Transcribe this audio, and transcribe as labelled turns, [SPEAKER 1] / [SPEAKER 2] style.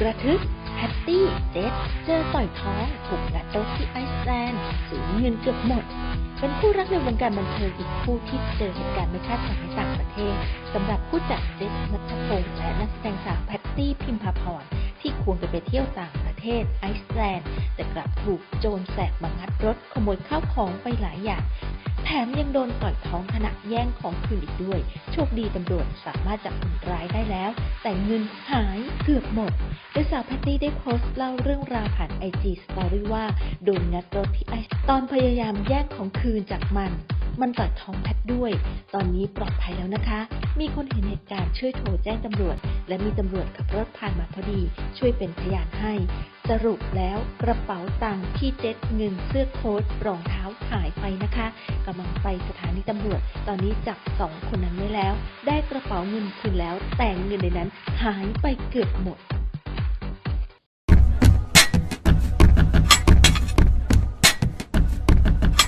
[SPEAKER 1] ระทึกแพตตี้เจสเจอต่อยท้องถูกงัดรถที่ไอซ์แลนด์สูญเงินเกือบหมด เป็นคู่รักในวงการบันเทิงอีกคู่ที่เจอเหตุการณ์ไม่คาดฝันในต่างประเทศสำหรับผู้จัดเจสนัทพงษ์และนักแสดงสาวแพตตี้พิมพาพรที่ควงกันไปเที่ยวต่างประเทศไอซ์แลนด์ แต่กลับถูกโจรแสบมางัดรถขโมยข้าวของไปหลายอย่างแถมยังโดนต่อยท้องขณะแย่งของคืนอีกด้วย โชคดีตำรวจสามารถจับคนร้ายได้แล้ว แต่เงินหายเกือบหมด โดยสาวแพตตี้ได้โพสต์เล่าเรื่องราวผ่านไอจีสตอรี่ว่าโดนงัดรถที่ไอตอนพยายามแย่งของคืนจากมัน มันต่อยท้องแพทด้วย ตอนนี้ปลอดภัยแล้วนะคะ มีคนเห็นเหตุการณ์ช่วยโทรแจ้งตำรวจ และมีตำรวจขับรถผ่านมาพอดี ช่วยเป็นพยานให้ สรุปแล้วกระเป๋าตังค์ที่เจ็ดเงินเสื้อโค้ทรองเท้าหายไปนะคะกำลังไปสถานีตำรวจ ตอนนี้จับสองคนนั้นไว้แล้ว ได้กระเป๋าเงินคืนแล้ว แต่เงินในนั้นหายไปเกือบหมด